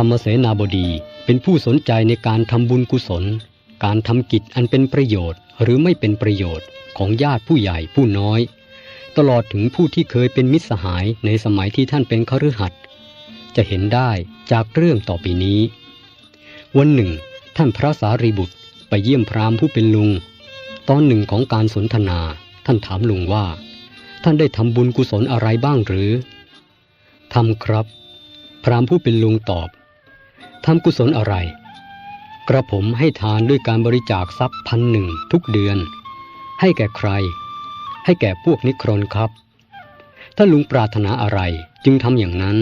รรมเสนาบดีเป็นผู้สนใจในการทำบุญกุศล การทำกิจอันเป็นประโยชน์หรือไม่เป็นประโยชน์ของญาติผู้ใหญ่ผู้น้อย ตลอดถึงผู้ที่เคยเป็นมิตรสหายในสมัยที่ท่านเป็นคฤหัสถ์จะเห็นได้จากเรื่องต่อไปนี้ วันหนึ่ง ท่านพระสารีบุตรไปเยี่ยมพราหมณ์ผู้เป็นลุง ตอนหนึ่งของการสนทนาท่านถามลุงว่า ท่านได้ทำบุญกุศลอะไรบ้างหรือทำครับ พราหมณ์ผู้เป็นลุงตอบ ทำกุศลอะไร กระผมให้ทานด้วยการบริจาคทรัพย์พันหนึ่งทุกเดือน ให้แก่ใคร ให้แก่พวกนิครนครับ ถ้าลุงปรารถนาอะไรจึงทำอย่างนั้น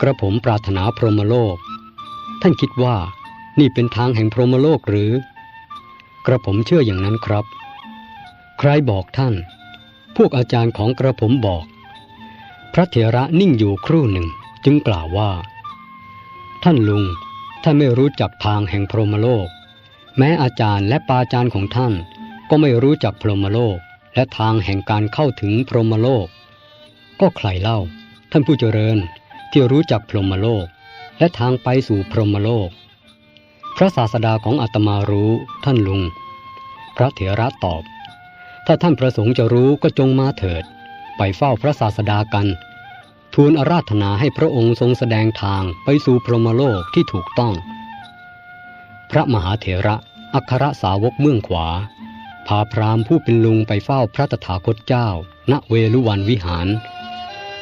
กระผมปรารถนาพรหมโลก ท่านคิดว่านี่เป็นทางแห่งพรหมโลกหรือ กระผมเชื่ออย่างนั้นครับ ใครบอกท่าน พวกอาจารย์ของกระผมบอก พระเถระนิ่งอยู่ครู่หนึ่งจึงกล่าวว่า ท่านลุง ท่านไม่รู้จักทางแห่งพรหมโลก แม้อาจารย์และปาจารย์ของท่าน ก็ไม่รู้จักพรหมโลก และทางแห่งการเข้าถึงพรหมโลก ก็ใครเล่า ท่านผู้เจริญที่รู้จักพรหมโลก และทางไปสู่พรหมโลก พระศาสดาของอาตมารู้ท่านลุง พระเถระตอบ ถ้าท่านประสงค์จะรู้ก็จงมาเถิด ไปเฝ้าพระศาสดากัน ทูลอาราธนาให้พระองค์ทรงแสดงทางไปสู่พรหมโลกที่ถูกต้อง พระมหาเถระอัครสาวกเมืองขวา พาพราหมณ์ผู้เป็นลุงไปเฝ้าพระตถาคตเจ้า ณเวลุวันวิหาร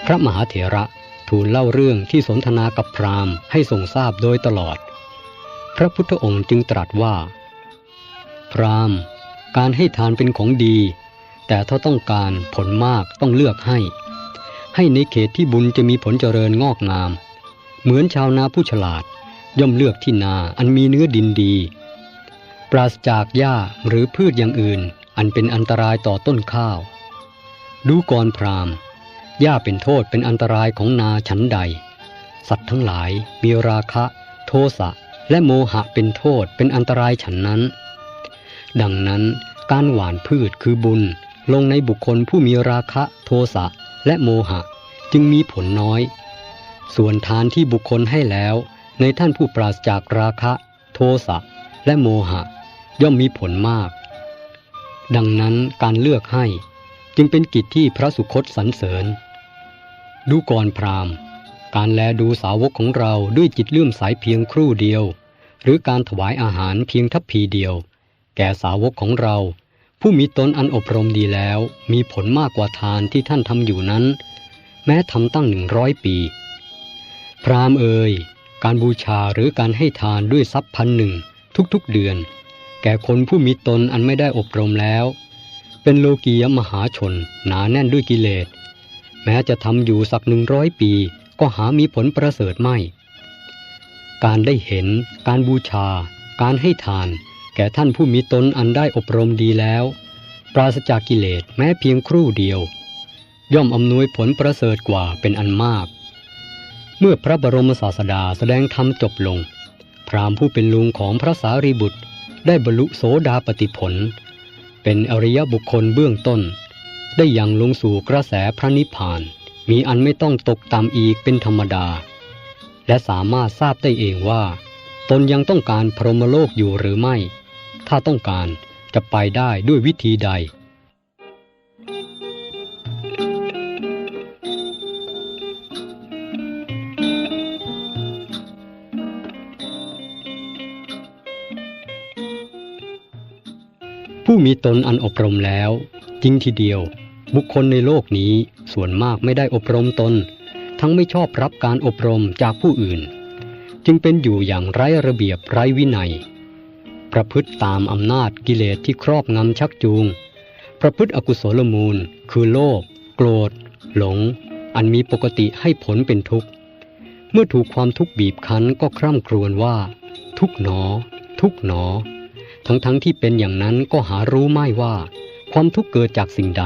พระมหาเถระทูลเล่าเรื่องที่สนทนากับพราหมณ์ให้ทรงทราบโดยตลอด พระพุทธองค์จึงตรัสว่า พราหมณ์ การให้ทานเป็นของดี แต่ถ้าต้องการผลมากต้องเลือกให้ ให้ในเขตที่บุญจะมีผลเจริญงอกงาม เหมือนชาวนาผู้ฉลาดย่อมเลือกที่นาอันมีเนื้อดินดี ปราศจากหญ้าหรือพืชอย่างอื่น อันเป็นอันตรายต่อต้นข้าว ดูกรพรามหญ้าเป็นโทษเป็นอันตรายของนาชั้นใด สัตว์ทั้งหลายมีราคะ โทสะและโมหะเป็นโทษเป็นอันตรายฉันนั้น ดังนั้นการหว่านพืชคือบุญลงในบุคคลผู้มีราคะ โทสะ และโมหะจึงมีผลน้อย ส่วนทานที่บุคคลให้แล้ว ในท่านผู้ปราศจากราคะ โทสะและโมหะ ย่อมมีผลมาก ดังนั้นการเลือกให้จึงเป็นกิจที่พระสุคตสรรเสริญ ดูก่อนพราหมณ์ การแลดูสาวกของเราด้วยจิตเลื่อมใสเพียงครู่เดียว หรือการถวายอาหารเพียงทัพพีเดียว แก่สาวกของเรา ผู้มีตนอันอบรมดีแล้ว มีผลมากกว่าทานที่ท่านทำอยู่นั้น แม้ทำตั้งหนึ่งร้อยปี พรามเอ่ยการบูชาหรือการให้ทานด้วยทรัพย์พันหนึ่งทุกๆเดือน แก่คนผู้มีตนอันไม่ได้อบรมแล้ว เป็นโลกียมหาชน หนาแน่นด้วยกิเลส แม้จะทำอยู่สักหนึ่งร้อยปี ก็หามีผลประเสริฐไม่ การได้เห็น การบูชา การให้ทาน แก่ท่านผู้มีตนอันได้อบรมดีแล้ว ปราศจากกิเลสแม้เพียงครู่เดียว ย่อมอำนวยผลประเสริฐกว่าเป็นอันมาก เมื่อพระบรมศาสดาแสดงธรรมจบลง พราหมณ์ผู้เป็นลุงของพระสารีบุตรได้บรรลุโสดาปติผล เป็นอริยบุคคลเบื้องต้น ได้ยังลงสู่กระแสพระนิพพาน มีอันไม่ต้องตกต่ำอีกเป็นธรรมดา และสามารถทราบได้เองว่า ตนยังต้องการพรหมโลกอยู่หรือไม่ ถ้าต้องการจะไปได้ด้วยวิธีใด ผู้มีตนอันอบรมแล้ว จริงทีเดียว บุคคลในโลกนี้ส่วนมากไม่ได้อบรมตน ทั้งไม่ชอบรับการอบรมจากผู้อื่น จึงเป็นอยู่อย่างไร้ระเบียบไร้วินัย ประพฤติตามอำนาจกิเลสที่ครอบงำชักจูง ประพฤติอกุศลมูล คือโลภโกรธ หลง อันมีปกติให้ผลเป็นทุกข์ เมื่อถูกความทุกข์บีบคั้นก็คร่ำครวญว่า ทุกข์หนอ ทุกข์หนอ ทั้งๆทที่เป็นอย่างนั้นก็หารู้ไม่ว่า ความทุกข์เกิดจากสิ่งใด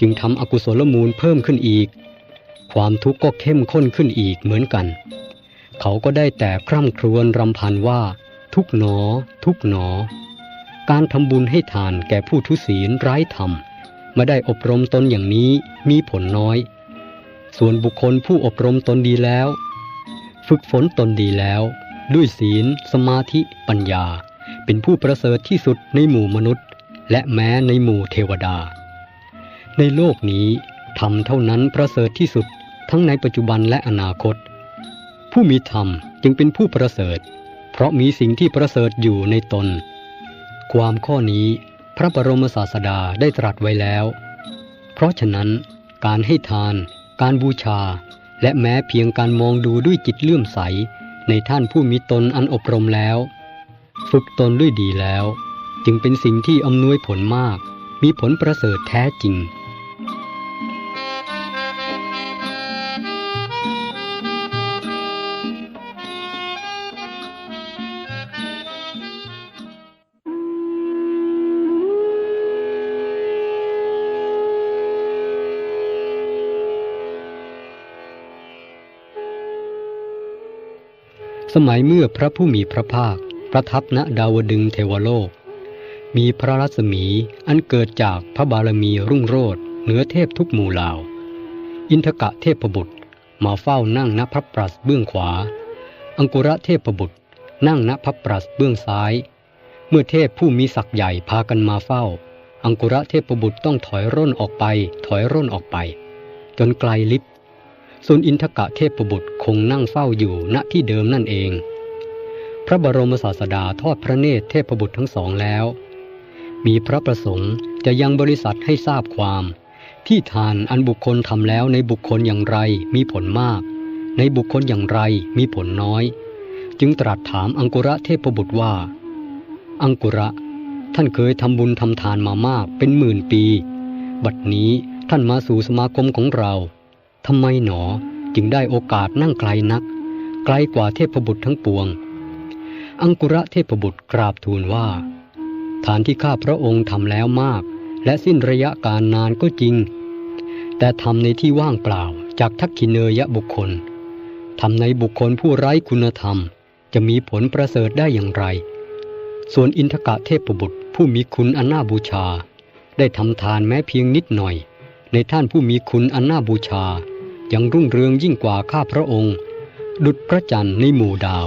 จึงทำอกุศลมูลเพิ่มขึ้นอีก ความทุกข์ก็เข้มข้นขึ้นอีกเหมือนกัน เขาก็ได้แต่คร่ำครวญรำพันว่า ทุกหนอ ทุกหนอ การทำบุญให้ทานแก่ผู้ทุศีลไร้ธรรมม่ได้อบรมตนอย่างนี้มีผลน้อย ส่วนบุคคลผู้อบรมตนดีแล้ว ฝึกฝนตนดีแล้ว ด้วยศีล สมาธิ ปัญญา เป็นผู้ประเสริฐที่สุดในหมู่มนุษย์ และแม้ในหมู่เทวดา ในโลกนี้ธรรมเท่านั้นประเสริฐที่สุดทั้งในปัจจุบันและอนาคต ผู้มีธรรมจึงเป็นผู้ประเสริฐ เพราะมีสิ่งที่ประเสริฐอยู่ในตน ความข้อนี้พระบรมศาสดาได้ตรัสไว้แล้ว เพราะฉะนั้น การให้ทาน การบูชา และแม้เพียงการมองดูด้วยจิตเลื่อมใส ในท่านผู้มีตนอันอบรมแล้ว ฝึกตนด้วยดีแล้ว จึงเป็นสิ่งที่อำนวยผลมาก มีผลประเสริฐแท้จริง สมัยเมื่อพระผู้มีพระภาค ประทับณดาวดึงเทวโลก มีพระรัศมีอันเกิดจากพระบารมีรุ่งโรจน์เหนือเทพทุกหมู่เหล่า อินทกะเทพบุตรมาเฝ้านั่งณพระปรัสเบื้องขวา อังกุระเทพบุตรนั่งณพระปรัสเบื้องซ้าย เมื่อเทพผู้มีศักย์ใหญ่พากันมาเฝ้า อังกุระเทพบุตรต้องถอยร่นออกไป ถอยร่นออกไป จนไกลลิบ ส่วนอินทกะเทพบุตรคงนั่งเฝ้าอยู่ณที่เดิมนั่นเอง พระบรมศาสดาทอดพระเนตรเทพบุตรทั้งสองแล้ว มีพระประสงค์จะยังบริษัทให้ทราบความ ที่ทานอันบุคคลทำแล้วในบุคคลอย่างไรมีผลมาก ในบุคคลอย่างไรมีผลน้อย จึงตรัสถามอังกุระเทพบุตรว่า อังกุระ ท่านเคยทำบุญทำทานมามากเป็นหมื่นปี บัดนี้ท่านมาสู่สมาคมของเรา ทำไมหนอจึงได้โอกาสนั่งไกลนัก ไกลกว่าเทพบุตรทั้งปวง อังกุระเทพบุตรกราบทูลว่า ฐานที่ข้าพระองค์ทำแล้วมาก และสิ้นระยะการนานก็จริง แต่ทำในที่ว่างเปล่าจากทักขิเนยบุคคลทำในบุคคลผู้ไร้คุณธรรม จะมีผลประเสริฐได้อย่างไร ส่วนอินทกะเทพบุตรผู้มีคุณอันน่าบูชา ได้ทำทานแม้เพียงนิดหน่อย ในท่านผู้มีคุณอันน่าบูชา ยังรุ่งเรืองยิ่งกว่าข้าพระองค์ ดุจพระจันทร์ในหมู่ดาว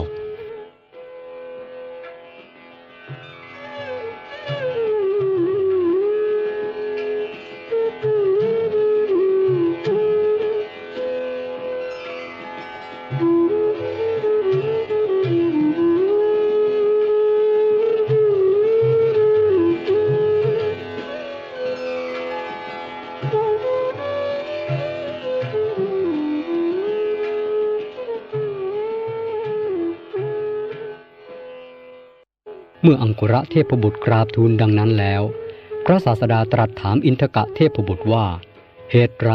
เมื่ออังกุระเทพบุตรกราบทูลดังนั้นแล้ว พระศาสดาตรัสถามอินทกะเทพบุตรว่า เหตุไร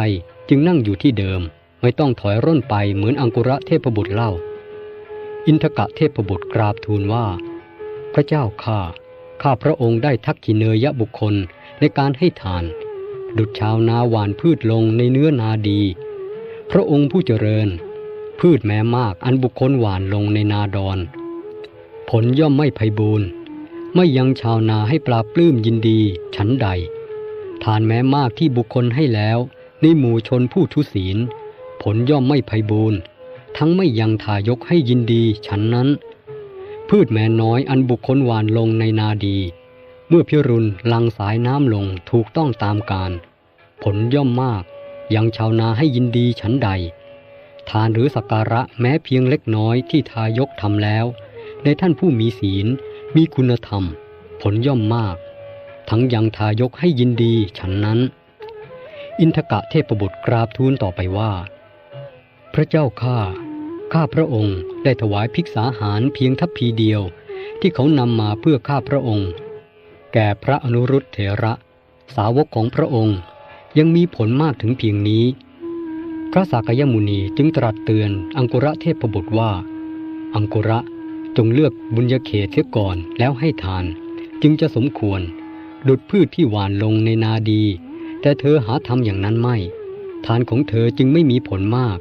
จึงนั่งอยู่ที่เดิม ไม่ต้องถอยร่นไปเหมือนอังกุระเทพบุตรเล่า อินทกะเทพบุตรกราบทูลว่า พระเจ้าข้าข้าพระองค์ได้ทักขิเนยบุคคลในการให้ทาน ดุจชาวนาหวานพืชลงในเนื้อนาดี พระองค์ผู้เจริญ พืชแม้มากอันบุคคลหวานลงในนาดอน ผลย่อมไม่ไพบูรณ์ ไม่ยังชาวนาให้ปลาบปลื้มยินดีฉันใด ทานแม้มากที่บุคคลให้แล้ว ในหมู่ชนผู้ทุศีล ผลย่อมไม่ไพบูรณ์ทั้งไม่ยังทายกให้ยินดีฉันนั้น พืชแม้น้อยอันบุคคลหวานลงในนาดี เมื่อพิรุณลังสายน้ำลงถูกต้องตามการ ผลย่อมมาก ยังชาวนาให้ยินดีฉันใด ทานหรือสักการะแม้เพียงเล็กน้อยที่ทายกทำแล้ว ในท่านผู้มีศีล มีคุณธรรม ผลย่อมมาก ทั้งยังทายกให้ยินดีฉันนั้น อินทกะเทพบุตรกราบทูลต่อไปว่า พระเจ้าข้าข้าพระองค์ได้ถวายภิกษาหารเพียงทัพพีเดียว ที่เขานำมาเพื่อข้าพระองค์ แก่พระอนุรุตเถระ สาวกของพระองค์ยังมีผลมากถึงเพียงนี้ พระสากยมุนีจึงตรัสเตือนอังกุระเทพบุตรว่า อังกุระ จงเลือกบุญญาเขตเสียก่อนแล้วให้ทาน จึงจะสมควร ดุดพืชที่หวานลงในนาดี แต่เธอหาทำอย่างนั้นไม่ ทานของเธอจึงไม่มีผลมาก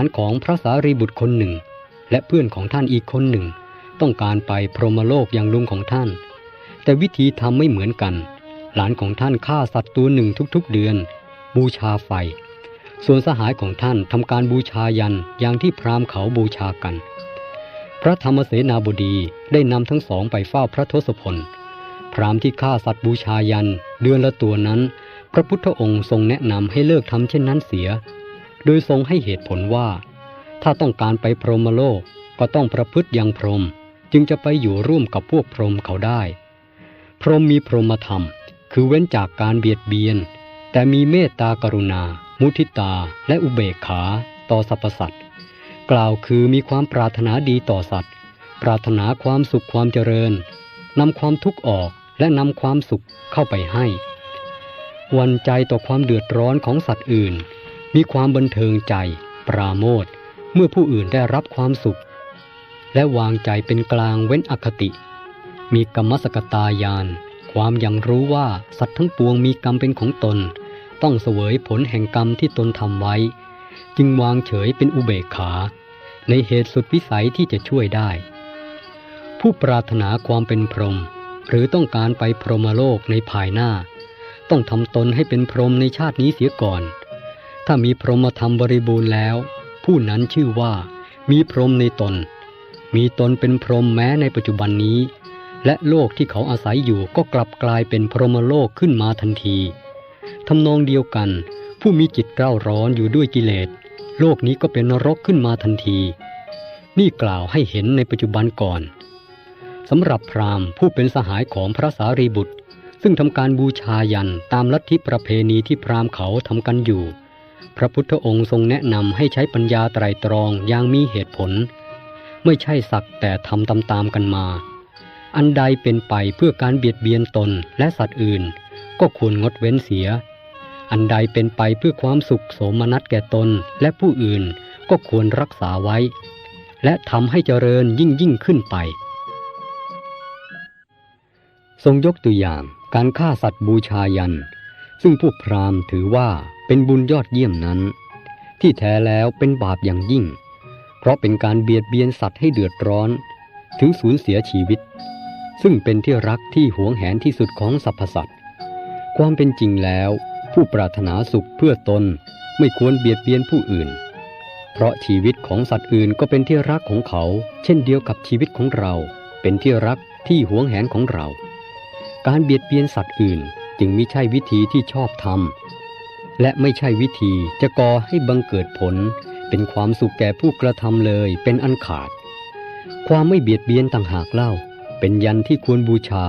านของพระสารีบุตรคนหนึ่ง และเพื่อนของท่านอีกคนหนึ่ง ต้องการไปพรหมโลกอย่างลุงของท่าน แต่วิธีทำไม่เหมือนกัน หลานของท่านฆ่าสัตว์ตัวหนึ่งทุกๆเดือน บูชาไฟ ส่วนสหายของท่านทำการบูชายันอย่างที่พราหมณ์เขาบูชากัน พระธรรมเสนาบดีได้นำทั้งสองไปเฝ้าพระทศพลพราหมณ์ที่ฆ่าสัตว์บูชายันเดือนละตัวนั้น พระพุทธองค์ทรงแนะนำให้เลิกทำเช่นนั้นเสีย โดยทรงให้เหตุผลว่า ถ้าต้องการไปพรหมโลกก็ต้องประพฤติอย่างพรหมจึงจะไปอยู่ร่วมกับพวกพรหมเขาได้ พรหมมีพรหมธรรม คือเว้นจากการเบียดเบียน แต่มีเมตตากรุณา มุทิตา และอุเบกขา ต่อสรรพสัตว์กล่าวคือมีความปรารถนาดีต่อสัตว์ ปรารถนาความสุขความเจริญนำความทุกข์ออกและนำความสุขเข้าไปให้ วันใจต่อความเดือดร้อนของสัตว์อื่น มีความบันเทิงใจ ปราโมทเมื่อผู้อื่นได้รับความสุข และวางใจเป็นกลางเว้นอคติ มีกรรมสกตายาน ความยังรู้ว่าสัตว์ทั้งปวงมีกรรมเป็นของตน ต้องเสวยผลแห่งกรรมที่ตนทำไว้ จึงวางเฉยเป็นอุเบกขา ในเหตุสุดวิสัยที่จะช่วยได้ ผู้ปรารถนาความเป็นพรหมหรือต้องการไปพรหมโลกในภายหน้า ต้องทำตนให้เป็นพรหมในชาตินี้เสียก่อน ถ้ามีพรหมธรรมบริบูรณ์แล้ว ผู้นั้นชื่อว่ามีพรหมในตน มีตนเป็นพรหมแม้ในปัจจุบันนี้ และโลกที่เขาอาศัยอยู่ก็กลับกลายเป็นพรหมโลกขึ้นมาทันทีทำนองเดียวกัน ผู้มีจิตเร่าร้อนอยู่ด้วยกิเลส โลกนี้ก็เป็นนรกขึ้นมาทันที นี่กล่าวให้เห็นในปัจจุบันก่อนสำหรับพราหมณ์ผู้เป็นสหายของพระสารีบุตร ซึ่งทำการบูชายันตามลัทธิประเพณีที่พราหมณ์เขาทำกันอยู่ พระพุทธองค์ทรงแนะนำให้ใช้ปัญญาไตรตรองอย่างมีเหตุผล ไม่ใช่สักแต่ทำตามๆกันมา อันใดเป็นไปเพื่อการเบียดเบียนตนและสัตว์อื่น ก็ควรงดเว้นเสีย อันใดเป็นไปเพื่อความสุขโสมนัสแก่ตนและผู้อื่นก็ควรรักษาไว้ และทำให้เจริญยิ่งยิ่งขึ้นไป ทรงยกตัวอย่างการฆ่าสัตว์บูชายัน ซึ่งพวกพราหมณ์ถือว่า เป็นบุญยอดเยี่ยมนั้น ที่แท้แล้วเป็นบาปอย่างยิ่ง เพราะเป็นการเบียดเบียนสัตว์ให้เดือดร้อน ถึงสูญเสียชีวิต ซึ่งเป็นที่รักที่หวงแหนที่สุดของสรรพสัตว์ความเป็นจริงแล้ว ผู้ปรารถนาสุขเพื่อตนไม่ควรเบียดเบียนผู้อื่น เพราะชีวิตของสัตว์อื่นก็เป็นที่รักของเขา เช่นเดียวกับชีวิตของเรา เป็นที่รักที่หวงแหนของเรา การเบียดเบียนสัตว์อื่นจึงไม่ใช่วิธีที่ชอบธรรม และไม่ใช่วิธีจะก่อให้บังเกิดผล เป็นความสุขแก่ผู้กระทำเลยเป็นอันขาด ความไม่เบียดเบียนต่างหากเล่า เป็นยันที่ควรบูชา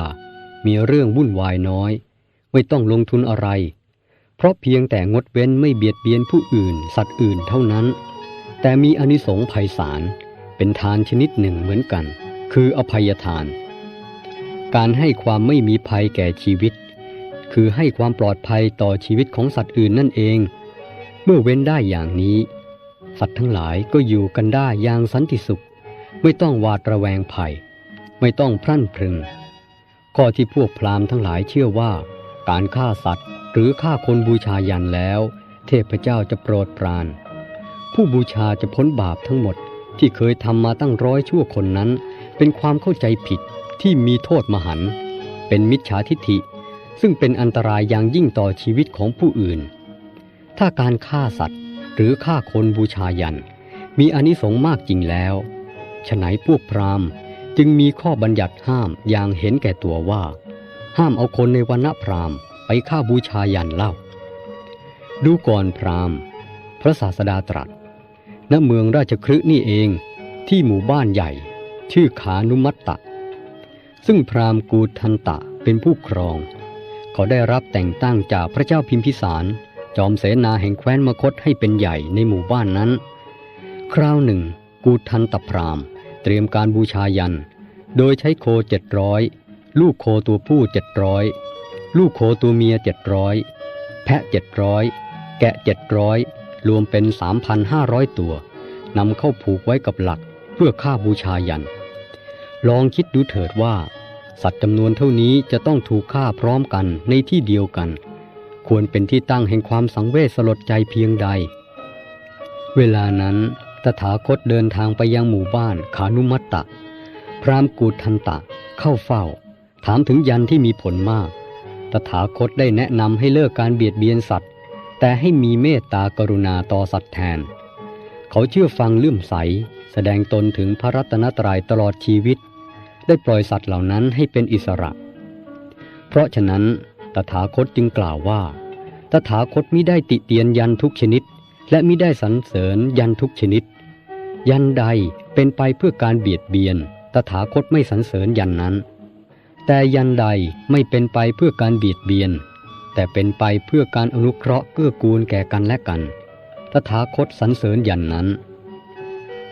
มีเรื่องวุ่นวายน้อย ไม่ต้องลงทุนอะไร เพราะเพียงแต่งดเว้นไม่เบียดเบียนผู้อื่น สัตว์อื่นเท่านั้น แต่มีอนิสงส์ไพศาลเป็นทานชนิดหนึ่งเหมือนกัน คืออภัยทาน การให้ความไม่มีภัยแก่ชีวิต คือให้ความปลอดภัยต่อชีวิตของสัตว์อื่นนั่นเอง เมื่อเว้นได้อย่างนี้ สัตว์ทั้งหลายก็อยู่กันได้อย่างสันติสุข ไม่ต้องหวาดระแวงภัย ไม่ต้องพรั่นพรึง ข้อที่พวกพราหมณ์ทั้งหลายเชื่อว่า การฆ่าสัตว์หรือฆ่าคนบูชายันแล้ว เทพเจ้าจะโปรดปราน ผู้บูชาจะพ้นบาปทั้งหมดที่เคยทำมาตั้งร้อยชั่วคนนั้น เป็นความเข้าใจผิดที่มีโทษมหัน เป็นมิจฉาทิฐิ ซึ่งเป็นอันตรายอย่างยิ่งต่อชีวิตของผู้อื่น ถ้าการฆ่าสัตว์หรือฆ่าคนบูชายัน มีอานิสงส์มากจริงแล้วฉไหนพวกพราหมณ์จึงมีข้อบัญญัติห้ามอย่างเห็นแก่ตัวว่า ห้ามเอาคนในวันณพราหมณ์ไปฆ่าบูชายันเล่า ดูก่อนพราหมณ์ พระศาสดาตรัสณเมืองราชคฤห์นี่เองที่หมู่บ้านใหญ่ ชื่อขานุมัตตะ ซึ่งพราหมณ์กูทันตะเป็นผู้ครอง เขาได้รับแต่งตั้งจากพระเจ้าพิมพิสาร จอมเสนาแห่งแคว้นมคตให้เป็นใหญ่ในหมู่บ้านนั้น คราวหนึ่ง กูทันตพราม เตรียมการบูชายัน โดยใช้โคเจ็ดร้อยลูกโคตัวผู้เจ็ดร้อยลูกโคตัวเมียเจ็ดร้อยแพะเจ็ดร้อยแกะเจ็ดร้อยรวมเป็น 3,500 ตัวนำเข้าผูกไว้กับหลักเพื่อฆ่าบูชายัน ลองคิดดูเถิดว่า สัตว์จำนวนเท่านี้จะต้องถูกฆ่าพร้อมกันในที่เดียวกัน ควรเป็นที่ตั้งแห่งความสังเวชสลดใจเพียงใด เวลานั้น ตถาคตเดินทางไปยังหมู่บ้านขานุมัตตะ พรามกูทันตะเข้าเฝ้า ถามถึงยันที่มีผลมาก ตถาคตได้แนะนำให้เลิกการเบียดเบียนสัตว์ แต่ให้มีเมตตากรุณาต่อสัตว์แทน เขาเชื่อฟังเลื่อมใส แสดงตนถึงพระรัตนตรัยตลอดชีวิต ได้ปล่อยสัตว์เหล่านั้นให้เป็นอิสระ เพราะฉะนั้นตถาคตจึงกล่าวว่า ตถาคตมิได้ติเตียนยันทุกชนิด และมิได้สรรเสริญยันทุกชนิด ยันใดเป็นไปเพื่อการเบียดเบียน ตถาคตไม่สรรเสริญยันนั้น แต่ยันใดไม่เป็นไปเพื่อการเบียดเบียน แต่เป็นไปเพื่อการอนุเคราะห์เกื้อกูลแก่กันและกัน ตถาคตสรรเสริญยันนั้น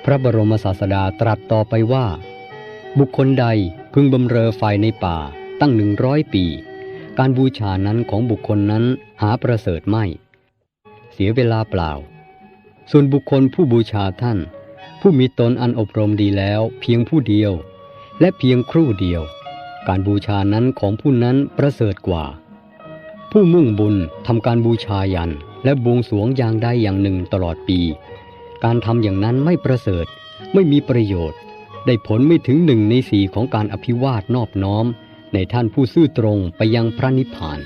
พระบรมศาสดาตรัสต่อไปว่า บุคคลใดพึงบำเรอไฟในป่าตั้งหนึ่งร้อยปี การบูชานั้นของบุคคลนั้นหาประเสริฐไม่ เสียเวลาเปล่า ส่วนบุคคลผู้บูชาท่าน ผู้มีตนอันอบรมดีแล้วเพียงผู้เดียว และเพียงครู่เดียว การบูชานั้นของผู้นั้นประเสริฐกว่า ผู้มุ่งบุญทำการบูชายันและบวงสรวงอย่างใดอย่างหนึ่งตลอดปี การทำอย่างนั้นไม่ประเสริฐไม่มีประโยชน์ ได้ผลไม่ถึงหนึ่งในสี่ของการอภิวาทนอบน้อม ในท่านผู้ซื่อตรงไปยังพระนิพพาน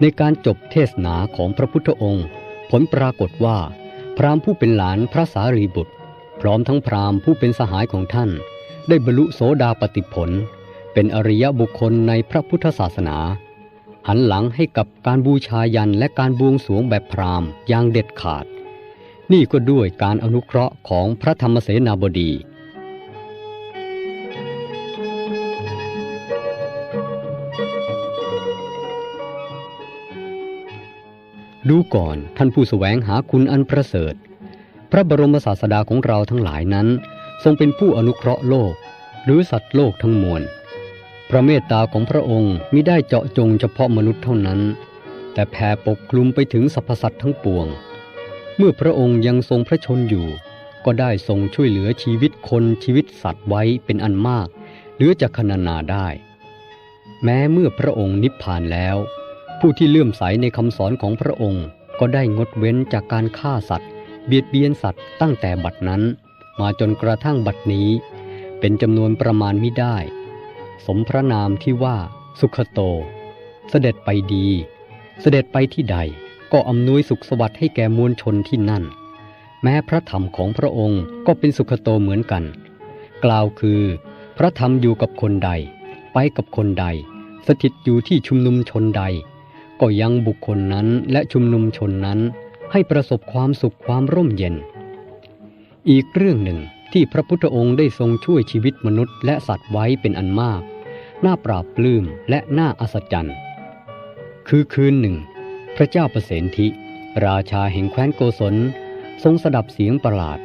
ในการจบเทศนาของพระพุทธองค์ ผลปรากฏว่า พราหมณ์ผู้เป็นหลานพระสารีบุตร พร้อมทั้งพราหมณ์ผู้เป็นสหายของท่าน ได้บรรลุโสดาปติผล เป็นอริยบุคคลในพระพุทธศาสนาหันหลังให้กับการบูชายันและการบวงสรวงแบบพราหมณ์อย่างเด็ดขาด นี่ก็ด้วยการอนุเคราะห์ของพระธรรมเสนาบดี ดูก่อนท่านผู้แสวงหาคุณอันประเสริฐ พระบรมศาสดาของเราทั้งหลายนั้น ทรงเป็นผู้อนุเคราะห์โลก หรือสัตว์โลกทั้งมวล พระเมตตาของพระองค์มิได้เจาะจงเฉพาะมนุษย์เท่านั้น แต่แผ่ปกคลุมไปถึงสรรพสัตว์ทั้งปวง เมื่อพระองค์ยังทรงพระชนอยู่ ก็ได้ทรงช่วยเหลือชีวิตคนชีวิตสัตว์ไว้เป็นอันมาก เหลือจะคณนาได้ แม้เมื่อพระองค์นิพพานแล้ว ผู้ที่เลื่อมใสในคำสอนของพระองค์ ก็ได้งดเว้นจากการฆ่าสัตว์ เบียดเบียนสัตว์ตั้งแต่บัดนั้น มาจนกระทั่งบัดนี้ เป็นจำนวนประมาณมิได้ สมพระนามที่ว่าสุขโต เสด็จไปดี เสด็จไปที่ใดก็อำนวยสุขสวัสดิ์ให้แก่มวลชนที่นั่น แม้พระธรรมของพระองค์ก็เป็นสุขโตเหมือนกัน กล่าวคือ พระธรรมอยู่กับคนใด ไปกับคนใด สถิตอยู่ที่ชุมนุมชนใด ก็ยังบุคคลนั้นและชุมนุมชนนั้นให้ประสบความสุขความร่มเย็น อีกเรื่องหนึ่งที่พระพุทธองค์ได้ทรงช่วยชีวิตมนุษย์และสัตว์ไว้เป็นอันมาก น่าปราบปลื้มและน่าอัศจรรย์ คือคืนหนึ่ง พระเจ้าประเสนทิราชาแห่งแคว้นโกศล ทรงสดับเสียงประหลาด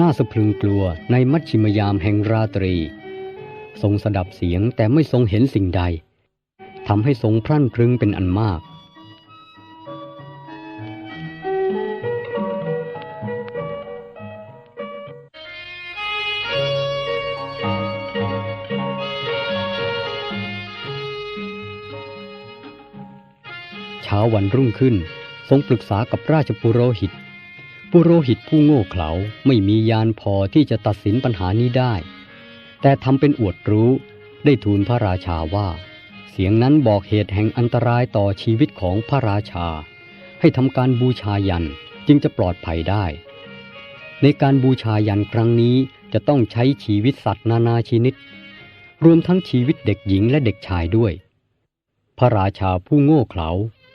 น่าสะพรึงกลัวในมัชชิมยามแห่งราตรี ทรงสดับเสียงแต่ไม่ทรงเห็นสิ่งใดทำให้ทรงพรั่นพรึงเป็นอันมาก วันรุ่งขึ้น ทรงปรึกษากับราชปุโรหิต ปุโรหิตผู้โง่เขลาไม่มียานพอที่จะตัดสินปัญหานี้ได้ แต่ทำเป็นอวดรู้ได้ทูลพระราชาว่า เสียงนั้นบอกเหตุแห่งอันตรายต่อชีวิตของพระราชา ให้ทำการบูชายันจึงจะปลอดภัยได้ ในการบูชายันครั้งนี้จะต้องใช้ชีวิตสัตว์นานาชนิด รวมทั้งชีวิตเด็กหญิงและเด็กชายด้วย พระราชาผู้โง่เขลา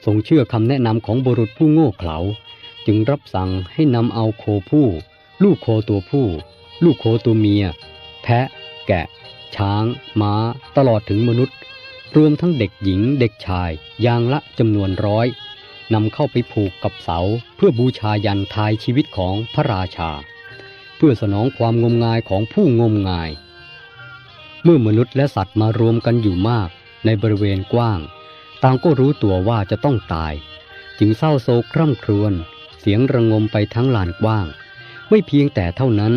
ทรงเชื่อคำแนะนำของบุรุษผู้โง่เขลา จึงรับสั่งให้นำเอาโคผู้ ลูกโคตัวผู้ ลูกโคตัวเมีย แพะ แกะ ช้าง ม้า ตลอดถึงมนุษย์ รวมทั้งเด็กหญิงเด็กชาย อย่างละจำนวนร้อยนำเข้าไปผูกกับเสา เพื่อบูชายันทายชีวิตของพระราชา เพื่อสนองความงมงายของผู้งมงาย เมื่อมนุษย์และสัตว์มารวมกันอยู่มากในบริเวณกว้าง ต่างก็รู้ตัวว่าจะต้องตาย จึงเศร้าโศกคร่ำครวญ เสียงระงมไปทั้งลานกว้าง ไม่เพียงแต่เท่านั้น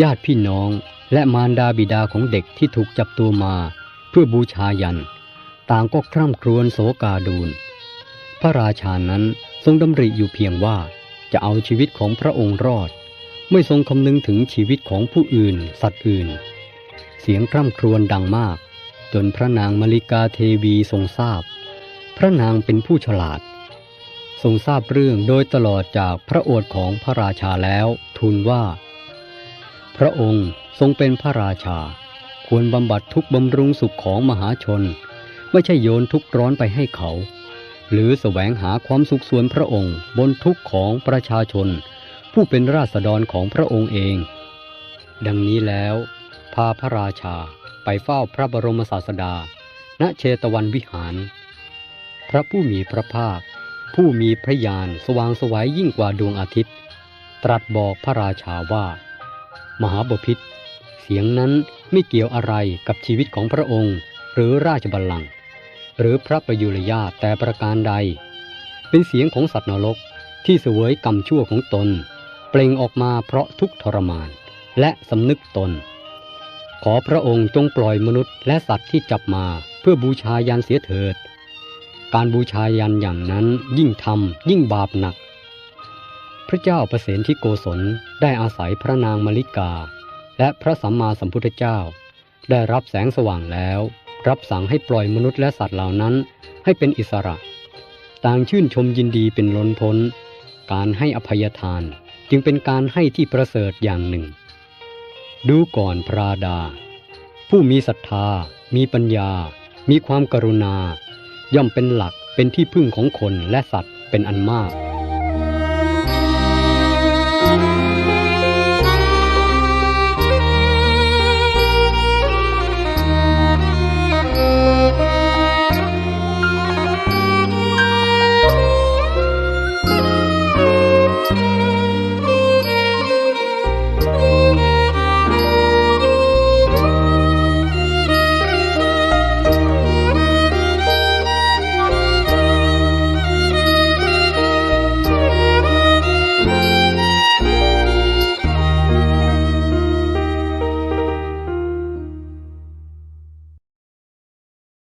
ญาติพี่น้องและมารดาบิดาของเด็กที่ถูกจับตัวมา เพื่อบูชายัน ต่างก็คร่ำครวญโศกาดูนพระราชานั้นทรงดำริอยู่เพียงว่าจะเอาชีวิตของพระองค์รอด ไม่ทรงคำนึงถึงชีวิตของผู้อื่น สัตว์อื่น เสียงคร่ำครวญดังมาก จนพระนางมาริกาเทวีทรงทราบ พระนางเป็นผู้ฉลาด ทรงทราบเรื่องโดยตลอดจากพระโอษของพระราชาแล้วทูลว่า พระองค์ทรงเป็นพระราชา ควรบำบัดทุกบำรุงสุขของมหาชน ไม่ใช่โยนทุกข์ร้อนไปให้เขา หรือแสวงหาความสุขส่วนพระองค์บนทุกของประชาชน ผู้เป็นราษฎรของพระองค์เอง ดังนี้แล้วพาพระราชา ไปเฝ้าพระบรมศาสดา ณเชตวันวิหาร พระผู้มีพระภาค ผู้มีพระญาณสว่างสวัยยิ่งกว่าดวงอาทิตย์ ตรัสบอกพระราชาว่า มหาบพิตรเสียงนั้นไม่เกี่ยวอะไรกับชีวิตของพระองค์ หรือราชบัลลังก์หรือพระประยุรญาแต่ประการใด เป็นเสียงของสัตว์นรกที่เสวยกรรมชั่วของตน เปล่งออกมาเพราะทุกทรมาน และสำนึกตน ขอพระองค์จงปล่อยมนุษย์และสัตว์ที่จับมาเพื่อบูชายันเสียเถิด การบูชายันอย่างนั้นยิ่งทำยิ่งบาปหนัก พระเจ้าประเสนที่โกศลได้อาศัยพระนางมลิกา และพระสัมมาสัมพุทธเจ้า ได้รับแสงสว่างแล้ว รับสั่งให้ปล่อยมนุษย์และสัตว์เหล่านั้นให้เป็นอิสระ ต่างชื่นชมยินดีเป็นล้นพ้น การให้อภัยทานจึงเป็นการให้ที่ประเสริฐอย่างหนึ่ง ดูก่อนพระดา ผู้มีศรัทธา มีปัญญา มีความกรุณา ย่อมเป็นหลักเป็นที่พึ่งของคนและสัตว์เป็นอันมาก